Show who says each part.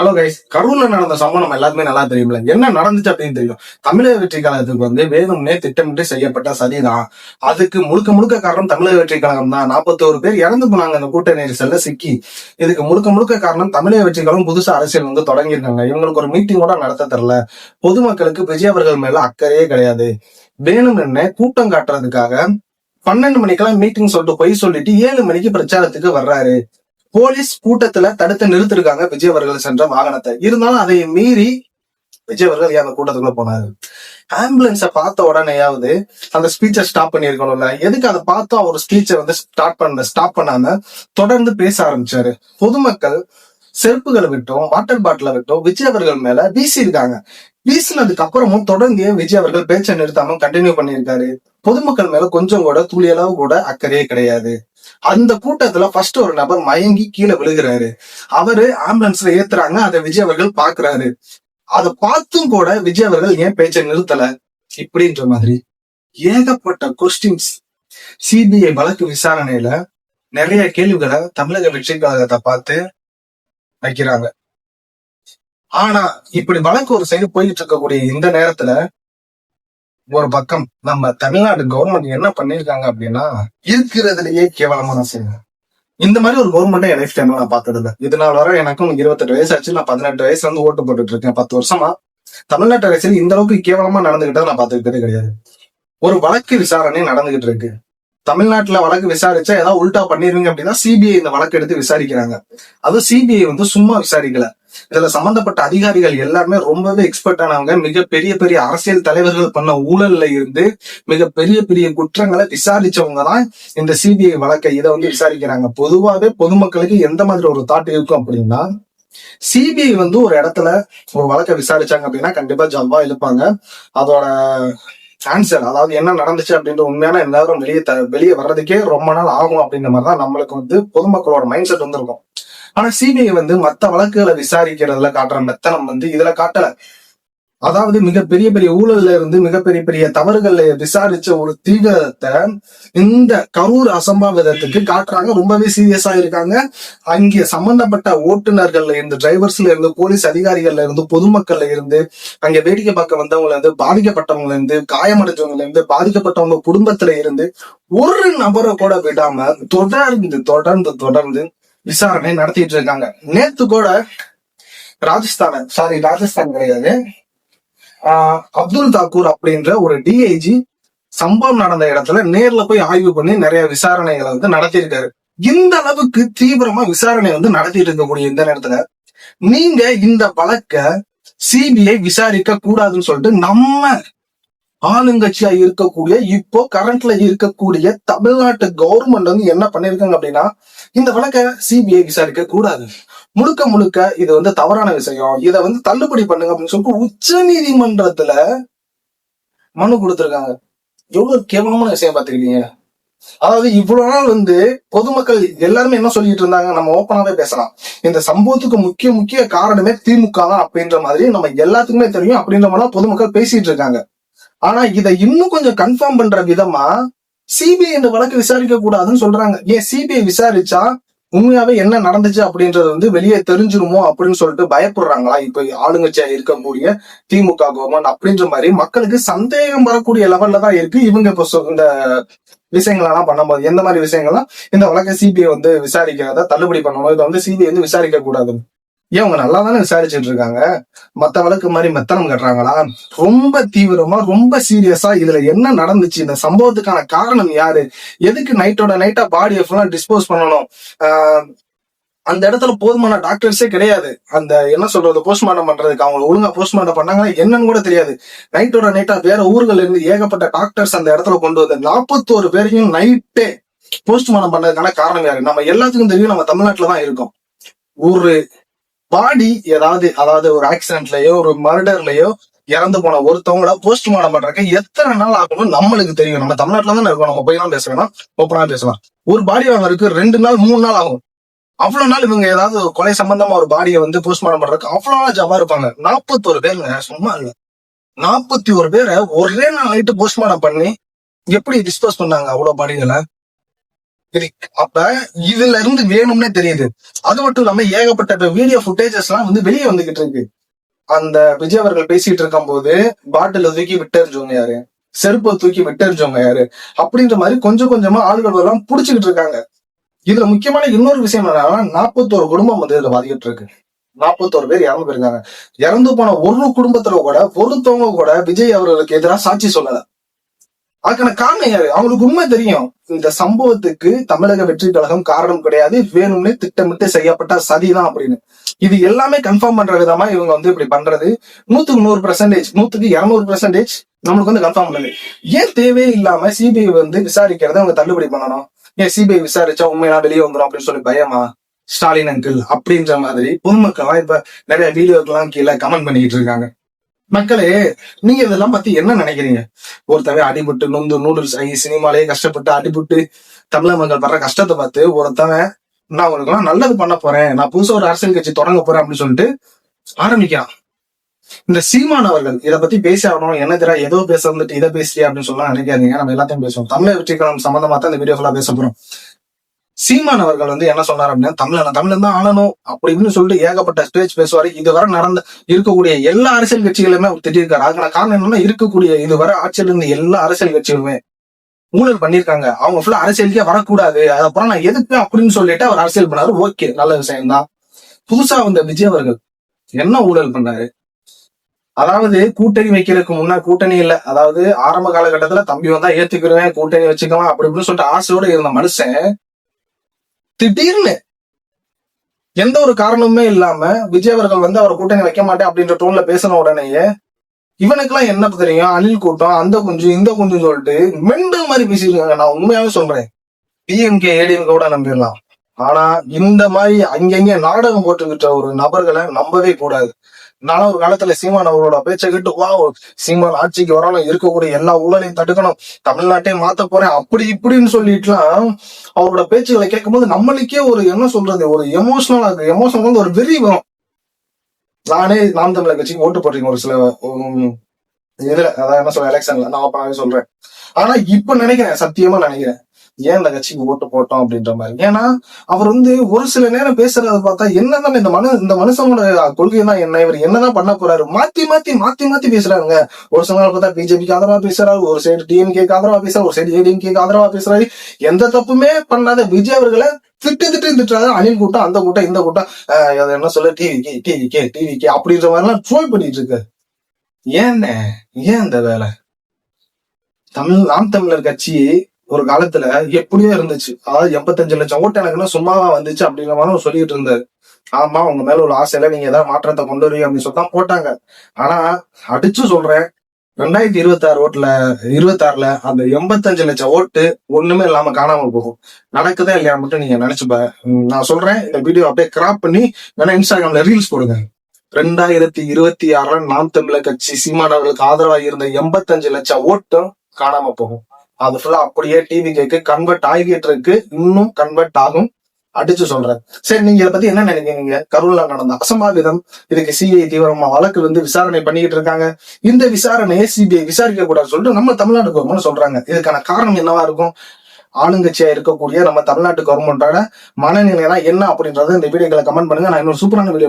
Speaker 1: Hello guys கரூர்ல நடந்த சம்பவம் நம்ம எல்லாருமே நல்லா தெரியும்ல. என்ன நடந்துச்சு அப்படின்னு தெரியும். தமிழக வெற்றி கழகத்துக்கு வந்து வேணும்னே திட்டமிட்டு செய்யப்பட்ட சதிதான் அதுக்கு முழுக்க முழுக்க காரணம் தமிழக வெற்றி கழகம் தான். நாற்பத்தோரு பேர் இறந்து போனாங்க. அந்த கூட்ட நெரிசல்ல சிக்கி. இதுக்கு முழுக்க முழுக்க காரணம் தமிழக வெற்றி கழகம் புதுசா அரசியல் வந்து தொடங்கியிருக்காங்க. இவங்களுக்கு ஒரு மீட்டிங் கூட நடத்த தெரில பொதுமக்களுக்கு விஜய் அவர்கள் மேல அக்கறையே கிடையாது. வேணும்னு கூட்டம் காட்டுறதுக்காக பன்னெண்டு மணிக்கெல்லாம் மீட்டிங் சொல்லிட்டு போய் சொல்லிட்டு ஏழு மணிக்கு பிரச்சாரத்துக்கு வர்றாரு. போலீஸ் கூட்டத்துல தடுத்து நிறுத்திருக்காங்க விஜய் அவர்கள் சென்ற வாகனத்தை. இருந்தாலும் அதை மீறி விஜய் அவர்கள் ஏன் அந்த கூட்டத்துக்குள்ள போனாரு. ஆம்புலன்ஸை பார்த்த உடனேயாவது அந்த ஸ்பீச்சை ஸ்டாப் பண்ணியிருக்கணும்ல. எதுக்கு அதை பார்த்தோம் அவர் ஸ்பீச்சை வந்து ஸ்டார்ட் பண்ண ஸ்டாப் பண்ணாம தொடர்ந்து பேச ஆரம்பிச்சாரு. பொதுமக்கள் செருப்புகளை விட்டும் வாட்டர் பாட்டில விட்டும் விஜய் அவர்கள் மேல வீசி இருக்காங்க வீசினதுக்கு அப்புறமும் தொடர்ந்து விஜய் அவர்கள் பேச்சை நிறுத்தாம கண்டினியூ பண்ணியிருக்காரு. பொதுமக்கள் மேல கொஞ்சம் கூட துளியளவு கூட அக்கறையே கிடையாது. அந்த கூட்டத்துல ஃபர்ஸ்ட் ஒரு நபர் மயங்கி கீழே விழுகிறாரு. அவரு ஆம்புலன்ஸ்ல ஏத்துறாங்க அதை விஜய் அவர்கள் பாக்குறாரு அதை பார்த்தும் கூட விஜய் அவர்கள் ஏன் பேச்சை நிறுத்தல? இப்படின்ற மாதிரி ஏகப்பட்ட கொஸ்டின்ஸ் சிபிஐ வழக்கு விசாரணையில நிறைய கேள்விகளை தமிழக வெற்றி கழகத்தை பார்த்து வைக்கிறாங்க. ஆனா இப்படி வழக்கு ஒரு சைடு போயிட்டு இருக்கக்கூடிய இந்த நேரத்துல ஒரு பக்கம் நம்ம தமிழ்நாடு கவர்மெண்ட் என்ன பண்ணிருக்காங்க அப்படின்னா இருக்கிறதுலயே கேவலமான செய்யுங்க இந்த மாதிரி ஒரு கவர்மெண்ட் என் லைஃப் டைம்ல நான் பார்த்தது இல்லை இதனால வர எனக்கும் இருபத்தெட்டு வயசு ஆச்சு. நான் பதினெட்டு வயசுல இருந்து ஓட்டு போட்டுட்டு இருக்கேன். பத்து வருஷமா தமிழ்நாட்டு அரசியல் இந்த அளவுக்கு கேவலமா நடந்துகிட்டதை நான் பார்த்துக்கிட்டதே கிடையாது. ஒரு வழக்கு விசாரணை நடந்துகிட்டு இருக்கு. தமிழ்நாட்டுல வழக்கு விசாரிச்சா ஏதாவது உல்டா பண்ணிருவீங்க அப்படின்னா சிபிஐ இந்த வழக்கு எடுத்து விசாரிக்கிறாங்க. அதுவும் சிபிஐ வந்து சும்மா விசாரிக்கல. இதுல சம்பந்தப்பட்ட அதிகாரிகள் எல்லாருமே ரொம்பவே எக்ஸ்பர்ட் ஆனவங்க. மிக பெரிய பெரிய அரசியல் தலைவர்கள் பண்ண ஊழல்ல இருந்து மிக பெரிய பெரிய குற்றங்களை விசாரிச்சவங்க தான் இந்த சிபிஐ வழக்கை இதை வந்து விசாரிக்கிறாங்க. பொதுவாகவே பொதுமக்களுக்கு எந்த மாதிரி ஒரு தாட் இருக்கும் அப்படின்னா சிபிஐ வந்து ஒரு இடத்துல ஒரு வழக்கை விசாரிச்சாங்க அப்படின்னா கண்டிப்பா ஜம்பா இழுப்பாங்க. அதோட ஆன்சர் அதாவது என்ன நடந்துச்சு அப்படின்ற உண்மையான எல்லாரும் வெளியே வெளியே வர்றதுக்கே ரொம்ப நாள் ஆகும் அப்படின்ற மாதிரி தான் நம்மளுக்கு வந்து பொதுமக்களோட மைண்ட் செட் வந்திருக்கும் ஆனா சிபிஐ வந்து மத்த வழக்குகளை விசாரிக்கிறதுல காட்டுற மெத்தனம் வந்து இதுல காட்டல. அதாவது மிகப்பெரிய பெரிய ஊழல்ல இருந்து மிகப்பெரிய பெரிய தவறுகளை விசாரிச்ச ஒரு தீவிரத்தை இந்த கரூர் அசம்பாவிதத்துக்கு காட்டுறாங்க. ரொம்பவே சீரியஸா இருக்காங்க. அங்கே சம்பந்தப்பட்ட ஓட்டுநர்கள்ல இருந்து டிரைவர்ஸ்ல இருந்து போலீஸ் அதிகாரிகள்ல இருந்து பொதுமக்கள்ல இருந்து அங்க வேடிக்கை பார்க்க வந்தவங்கள இருந்து பாதிக்கப்பட்டவங்கள இருந்து காயமடைஞ்சவங்கல இருந்து பாதிக்கப்பட்டவங்க குடும்பத்துல இருந்து ஒரு நபரை கூட விடாம தொடர்ந்து தொடர்ந்து தொடர்ந்து விசாரணை நடத்திட்டு இருக்காங்க. நேத்து கூட ராஜஸ்தான் சாரி ராஜஸ்தான் கிடையாது. ஆஹ் அப்துல் தாக்கூர் அப்படின்ற ஒரு டிஐஜி சம்பவம் நடந்த இடத்துல நேர்ல போய் ஆய்வு பண்ணி நிறைய விசாரணைகளை வந்து நடத்தியிருக்காரு. இந்த அளவுக்கு தீவிரமா விசாரணை வந்து நடத்திட்டு இருக்கக்கூடிய இந்த நேரத்துல. நீங்க இந்த வழக்க சிபிஐ விசாரிக்க கூடாதுன்னு சொல்லிட்டு நம்ம ஆளுங்கட்சியா இருக்கக்கூடிய இப்போ கரண்ட்ல இருக்கக்கூடிய தமிழ்நாட்டு கவர்மெண்ட் வந்து என்ன பண்ணிருக்காங்க அப்படின்னா இந்த வழக்கை சிபிஐ விசாரிக்க கூடாது. முழுக்க முழுக்க இது வந்து தவறான விஷயம். இதை வந்து தள்ளுபடி பண்ணுங்க அப்படின்னு சொல்லிட்டு உச்ச நீதிமன்றத்துல மனு கொடுத்திருக்காங்க. எவ்வளவு கேவலமான விஷயம் பார்த்திருக்கீங்க அதாவது இவ்வளவு நாள் வந்து பொதுமக்கள் எல்லாருமே என்ன சொல்லிட்டு இருந்தாங்க? நம்ம ஓப்பனாவே பேசலாம். இந்த சம்பவத்துக்கு முக்கிய முக்கிய காரணமே திமுக தான் அப்படின்ற மாதிரி நம்ம எல்லாத்துக்குமே தெரியும். அப்படின்ற மாதிரி பொதுமக்கள் பேசிட்டு இருக்காங்க. ஆனா இதை இன்னும் கொஞ்சம் கன்ஃபார்ம் பண்ற விதமா சிபிஐ இந்த வழக்கு விசாரிக்க கூடாதுன்னு சொல்றாங்க. ஏன் சிபிஐ விசாரிச்சா உண்மையாவே என்ன நடந்துச்சு அப்படின்றது வந்து வெளியே தெரிஞ்சிருமோ அப்படின்னு சொல்லிட்டு பயப்படுறாங்களா? இப்ப ஆளுங்கட்சியா இருக்கக்கூடிய திமுக கவர்மெண்ட் அப்படின்ற மாதிரி மக்களுக்கு சந்தேகம் வரக்கூடிய லெவல்ல தான் இருக்கு. இவங்க இப்போ இந்த விஷயங்களெல்லாம் பண்ணும்போது எந்த மாதிரி விஷயங்கள்லாம் இந்த வழக்கை சிபிஐ வந்து விசாரிக்கிறத தள்ளுபடி பண்ணணும் இதை வந்து சிபிஐ வந்து விசாரிக்க கூடாது ஏன் அவங்க நல்லா தானே விசாரிச்சுட்டு இருக்காங்க? மத்த வழக்கு மாதிரி மெத்தனம் கட்டுறாங்களா? ரொம்ப தீவிரமா ரொம்ப சீரியஸா இதுல என்ன நடந்துச்சு? இந்த சம்பவத்துக்கான காரணம் யாரு? எதுக்கு நைட்டோட நைட்டா பாடியை ஃபுல்லா டிஸ்போஸ் பண்ணணும்? ஆஹ் அந்த இடத்துல போதுமான டாக்டர்ஸே கிடையாது. அந்த என்ன சொல்றது போஸ்ட்மார்ட்டம் பண்றதுக்கு அவங்க ஒழுங்கா போஸ்ட்மார்ட்டம் பண்ணாங்கன்னா என்னன்னு கூட தெரியாது. நைட்டோட நைட்டா வேற ஊர்கள் இருந்து ஏகப்பட்ட டாக்டர்ஸ் அந்த இடத்துல கொண்டு வந்து நாற்பத்தோரு பேரையும் நைட்டே போஸ்ட்மார்ட்டம் பண்ணதுக்கான காரணம் யாரு? நம்ம எல்லாத்துக்கும் தெரியும் நம்ம தமிழ்நாட்டுல தான் இருக்கோம். ஊரு பாடி ஏதாவது அதாவது ஒரு ஆக்சிடென்ட்லயோ ஒரு மர்டர்லயோ இறந்து போன ஒருத்தவங்கள போஸ்ட்மார்டம் பண்றதுக்கு எத்தனை நாள் ஆகும்னு நம்மளுக்கு தெரியும். நம்ம தமிழ்நாட்டுல தான் இருக்கோம். நம்ம போய் தான் பேசலாம் ஓப்பனா பேசலாம். ஒரு பாடி வாங்கறதுக்கு ரெண்டு நாள் மூணு நாள் ஆகும். அவ்வளவு நாள் இவங்க ஏதாவது கொலை சம்பந்தமா ஒரு பாடியை வந்து போஸ்ட்மார்டம் பண்றதுக்கு அவ்வளவு நாள் ஜவா இருப்பாங்க. நாற்பத்தோரு பேருங்க சும்மா இல்ல. நாற்பத்தி ஒரு பேரை ஒரே நாள் நைட்டு போஸ்ட்மார்டம் பண்ணி எப்படி டிஸ்போஸ் பண்ணாங்க அவ்வளவு பாடிகளை அப்ப இதுல இருந்து வேணும்னே தெரியுது. அது மட்டும் இல்லாம ஏகப்பட்ட வீடியோ ஃபுட்டேஜஸ் எல்லாம் வந்து வெளியே வந்துகிட்டு இருக்கு. அந்த விஜய் அவர்கள் பேசிட்டு இருக்கும் போது பாட்டில தூக்கி விட்டெறிஞ்சவங்க யாரு? செருப்பை தூக்கி விட்டெறிஞ்சவங்க யாரு? அப்படின்ற மாதிரி கொஞ்சம் கொஞ்சமா ஆளுகள் எல்லாம் புடிச்சுக்கிட்டு இருக்காங்க. இதுல முக்கியமான இன்னொரு விஷயம் என்னன்னா நாற்பத்தோரு குடும்பம் வந்து இதுல பாதிக்கிட்டு இருக்கு. நாற்பத்தோரு பேர் இறந்து போயிருக்காங்க. இறந்து போன ஒரு குடும்பத்துல கூட ஒருத்தவங்க கூட விஜய் அவர்களுக்கு எதிராக சாட்சி சொல்லல. அதுக்கான காரணம் யாரு? அவங்களுக்கு உண்மை தெரியும். இந்த சம்பவத்துக்கு தமிழக வெற்றி கழகம் காரணம் கிடையாது. வேணும்னே திட்டமிட்டு செய்யப்பட்ட சதிதான் அப்படின்னு. இது எல்லாமே கன்ஃபார்ம் பண்ற விதமா இவங்க வந்து இப்படி பண்றது. நூத்துக்கு நூறு பெர்சன்டேஜ் நூத்துக்கு இருநூறு பெர்சன்டேஜ் நம்மளுக்கு வந்து கன்ஃபார்ம் பண்ணுது. ஏன் தேவையே இல்லாம சிபிஐ வந்து விசாரிக்கிறத அவங்க தள்ளுபடி பண்ணணும்? ஏன் சிபிஐ விசாரிச்சா உண்மையெல்லாம் வெளியே வந்துடும் அப்படின்னு சொல்லி பயமா? ஸ்டாலின் அங்கிள் அப்படின்ற மாதிரி பொதுமக்கள்லாம் இப்ப நிறைய வீடியோக்கெல்லாம் கீழே கமெண்ட் பண்ணிட்டு இருக்காங்க. மக்களே நீங்க இதெல்லாம் பத்தி என்ன நினைக்கிறீங்க? ஒருத்தவன் அடிபட்டு நொந்து நூடுல்ஸ் ஆகி சினிமாலேயே கஷ்டப்பட்டு அடிபட்டு தமிழக மக்கள் படுற கஷ்டத்தை பார்த்து ஒருத்தவன் நான் எல்லாம் நல்லது பண்ண போறேன். நான் புதுசா ஒரு அரசியல் கட்சி தொடங்க போறேன் அப்படின்னு சொல்லிட்டு ஆரம்பிக்கிறான். இந்த சீமான் அவர்கள் இத பத்தி பேசி ஆகணும் என்ன தெரியா ஏதோ பேச வந்துட்டு இதை பேசுறியா அப்படின்னு சொல்லலாம் நினைக்காதீங்க. நம்ம எல்லாத்தையும் பேசுவோம். தமிழக வெற்றிக்கலாம் சம்பந்தமா தான் இந்த வீடியோ ஃபுல்லா பேச போறோம். சீமான் அவர்கள் வந்து என்ன சொன்னார் அப்படின்னா தமிழன் தமிழன் தான் ஆளணும் அப்படி இப்படின்னு சொல்லிட்டு ஏகப்பட்ட ஸ்பேச் பேசுவார். இதுவரை நடந்த இருக்கக்கூடிய எல்லா அரசியல் கட்சிகளுமே அவர் திட்டிருக்காரு அதுக்கான காரணம் என்னன்னா இருக்கக்கூடிய இதுவரை ஆட்சியில் இருந்த எல்லா அரசியல் கட்சிகளுமே ஊழல் பண்ணிருக்காங்க அவங்க ஃபுல்லா அரசியலுக்கே வரக்கூடாது. அதுக்கப்புறம் நான் எதுக்கு அப்படின்னு சொல்லிட்டு அவர் அரசியல் பண்ணாரு. ஓகே நல்ல விஷயம் தான் புதுசா வந்த விஜய் அவர்கள் என்ன ஊழல் பண்ணாரு? அதாவது கூட்டணி வைக்கிறதுக்கு முன்னா கூட்டணி இல்ல. அதாவது ஆரம்ப காலகட்டத்துல தம்பி வந்தா ஏத்துக்கிறேன் கூட்டணி வச்சுக்கலாம் அப்படி இப்படின்னு சொல்லிட்டு ஆசையோட இருந்த மனுஷன் திடீர்னு எந்த ஒரு காரணமுமே இல்லாம விஜய் அவர்கள் வந்து அவர் கூட்டணி வைக்க மாட்டேன் அப்படின்ற டோன்ல பேசின உடனேயே இவனுக்கெல்லாம் என்ன தெரியும்? அனில் கூட்டம் அந்த குஞ்சு இந்த குஞ்சுன்னு சொல்லிட்டு மெண்டு மாதிரி பேசியிருக்காங்க. நான் உண்மையாவே சொல்றேன். டிஎம்கே ஏடிஎம்கே கூட நம்பிடலாம். ஆனா இந்த மாதிரி அங்கங்க நாடகம் போட்டுக்கிட்ட ஒரு நபர்களை நம்பவே கூடாது. நானும் ஒரு காலத்துல சீமான் அவரோட பேச்சை கேட்டு வா சீமான் ஆட்சிக்கு வராலும் இருக்கக்கூடிய எல்லா ஊழலையும் தடுக்கணும். தமிழ்நாட்டையும் மாத்த போறேன். அப்படி இப்படின்னு சொல்லிட்டுலாம் அவரோட பேச்சுகளை கேட்கும்போது நம்மளுக்கே ஒரு என்ன சொல்றது ஒரு எமோஷனலா இருக்கு. எமோஷனல் வந்து ஒரு வெறி வரும். நானே நாம் தமிழர் கட்சிக்கு ஓட்டு போட்டிருக்கேன் ஒரு சில இதுல. அதான் என்ன சொல்ற எலெக்ஷன்ல. நான் அப்பவே சொல்றேன். ஆனா இப்ப நினைக்கிறேன் சத்தியமா நினைக்கிறேன். ஏன் இந்த கட்சிக்கு ஓட்டு போட்டோம் அப்படின்ற மாதிரி? ஏன்னா அவர் வந்து ஒரு சில நேரம் பேசுறத பார்த்தா என்னதான் இந்த மனு இந்த மனுஷனோட கொள்கை தான் என்ன? இவர் என்னதான் பண்ண போறாரு? மாத்தி மாத்தி மாத்தி மாத்தி பேசுறாங்க ஒரு சில நாள் பார்த்தா பிஜேபிக்கு ஆதரவா பேசுறாரு ஒரு சைடு டிஎம்கேக்கு ஆதரவா பேசுறாரு ஒரு சைடு ஏடிஎம்கேக்கு ஆதரவா பேசுறாரு. எந்த தப்புமே பண்ணாத விஜய் அவர்களை திட்டு திட்டு திட்டுறாரு. அணில் கூட்டம் அந்த கூட்டம் இந்த கூட்டம். என்ன சொல்ல? டிவிக்கு டிவிக்கே டிவிக்கே அப்படின்ற மாதிரி எல்லாம் ட்ரோல் பண்ணிட்டு இருக்கு ஏன் ஏன் இந்த வேலை? தமிழ் நாம் தமிழர் கட்சி ஒரு காலத்துல எப்படியோ இருந்துச்சு. அதாவது எண்பத்தஞ்சு லட்சம் ஓட்டு எனக்குன்னா சும்மாவா வந்துச்சு அப்படிங்கிற மாதிரி அவர் சொல்லிட்டு இருந்தாரு. ஆமா உங்க மேல ஒரு ஆசையில நீங்க ஏதாவது மாற்றத்தை கொண்டு வருவீங்க அப்படின்னு சொல்லி தான் போட்டாங்க. ஆனா அடிச்சு சொல்றேன் ரெண்டாயிரத்தி இருபத்தி ஆறு ஓட்டுல இருபத்தி ஆறுல அந்த எண்பத்தஞ்சு லட்சம் ஓட்டு ஒண்ணுமே இல்லாம காணாம போகும். நடக்குதா இல்லையா மட்டும் நீங்க நினைச்சு நான் சொல்றேன் இந்த வீடியோ அப்படியே கிராப் பண்ணி வேணா இன்ஸ்டாகிராம்ல ரீல்ஸ் போடுங்க. ரெண்டாயிரத்தி இருபத்தி ஆறுல நாம் தமிழர் கட்சி சீமானவர்களுக்கு ஆதரவாக இருந்த எண்பத்தஞ்சு லட்சம் ஓட்டும் காணாம போகும். அது ஃபுல்லா அப்படியே டிவி கேக்கு கன்வெர்ட் ஆகிட்டு இருக்கு இன்னும் கன்வெர்ட் ஆகும் அடிச்சு சொல்றேன். சரி நீங்க இதை பத்தி என்ன நினைக்கிறீங்க? கரூர்ல நடந்த அசம்பாவிதம் இதுக்கு சிபிஐ தீவிரமா வழக்கு வந்து விசாரணை பண்ணிக்கிட்டு இருக்காங்க. இந்த விசாரணையை சிபிஐ விசாரிக்க கூடாதுன்னு சொல்லிட்டு நம்ம தமிழ்நாடு கவர்மெண்ட் சொல்றாங்க. இதுக்கான காரணம் என்னவா இருக்கும்? ஆளுங்கட்சியா இருக்கக்கூடிய நம்ம தமிழ்நாட்டு கவர்மெண்டோட மனநிலைனா என்ன அப்படின்றது இந்த வீடியோக்களை கமெண்ட் பண்ணுங்க. நான் இன்னொரு சூப்பரான வீடியோ